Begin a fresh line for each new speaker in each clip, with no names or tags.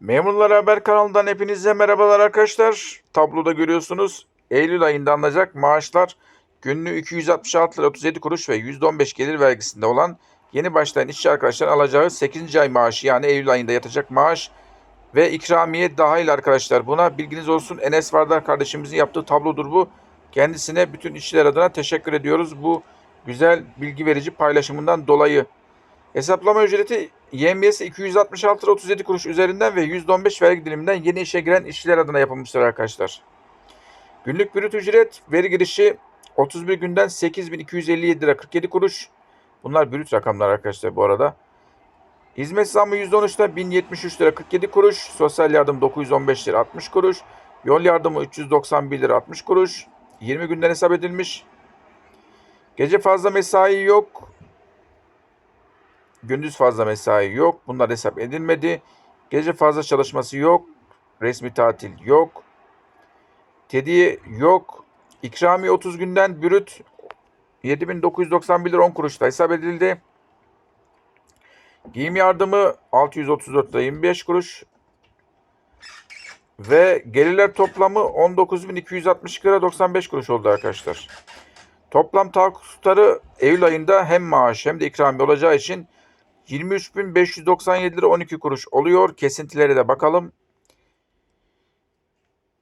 Memurlar Haber kanalından hepinize merhabalar arkadaşlar. Tabloda görüyorsunuz Eylül ayında alınacak maaşlar günlüğü 266 lira 37 kuruş ve %15 gelir vergisinde olan yeni başlayan işçi arkadaşların alacağı 8. ay maaşı yani Eylül ayında yatacak maaş ve ikramiye dahil arkadaşlar. Buna bilginiz olsun Enes Vardar kardeşimizin yaptığı tablodur bu. Kendisine bütün işçiler adına teşekkür ediyoruz bu güzel bilgi verici paylaşımından dolayı. Hesaplama ücreti YMS 266 lira 37 kuruş üzerinden ve %15 vergi diliminden yeni işe giren işçiler adına yapılmıştır arkadaşlar. Günlük brüt ücret veri girişi 31 günden 8257 lira 47 kuruş. Bunlar brüt rakamlar arkadaşlar bu arada. Hizmet zammı %13'te 1073 lira 47 kuruş. Sosyal yardım 915 lira 60 kuruş. Yol yardımı 391 lira 60 kuruş. 20 günden hesap edilmiş. Gece fazla mesai yok. Gündüz fazla mesai yok. Bunlar hesap edilmedi. Gece fazla çalışması yok. Resmi tatil yok. Tediye yok. İkramiye 30 günden bürüt 7991 lira 10 kuruşta hesap edildi. Giyim yardımı 634 lira 25 kuruş. Ve gelirler toplamı 19.260 lira 95 kuruş oldu arkadaşlar. Toplam tahakkuk Eylül ayında hem maaş hem de ikramiye olacağı için 23.597 lira 12 kuruş oluyor. Kesintilere de bakalım.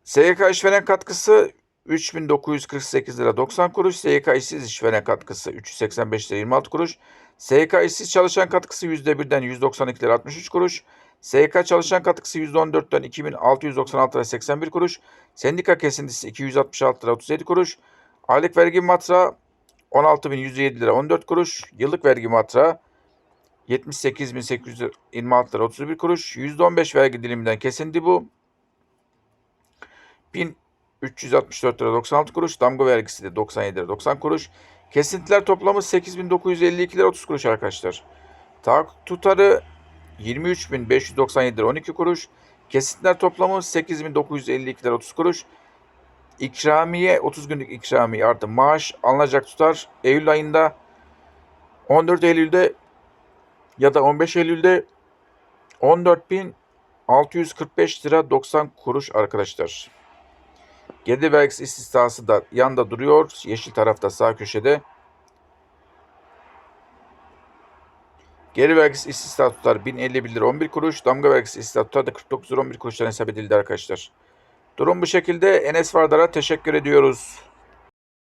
SGK işveren katkısı 3948 lira 90 kuruş. SGK işsiz işveren katkısı 385 lira 26 kuruş. SGK işsiz çalışan katkısı %1'den 192 lira 63 kuruş. SGK çalışan katkısı %14'ten 2696 lira 81 kuruş. Sendika kesintisi 266 lira 37 kuruş. Aylık vergi matrağı 16.107 lira 14 kuruş. Yıllık vergi matrağı 78.826 lira 31 kuruş. %15 vergi diliminden kesindi bu. 1364 lira 96 kuruş. Damga vergisi de 97 lira 90 kuruş. Kesintiler toplamı 8952 lira 30 kuruş arkadaşlar. Tahakkuk tutarı 23.597 lira 12 kuruş. Kesintiler toplamı 8952 lira 30 kuruş. İkramiye 30 günlük ikramiye artı maaş alınacak tutar Eylül ayında 14 Eylül'de ya da 15 Eylül'de 14.645 lira 90 kuruş arkadaşlar. Gelir vergisi istisnası da yanda duruyor. Yeşil tarafta sağ köşede. Gelir vergisi istisna tutar 1051 lira 11 kuruş. Damga vergisi istisna tutar da 49 lira 11 kuruştan hesap edildi arkadaşlar. Durum bu şekilde. Enes Vardar'a teşekkür ediyoruz.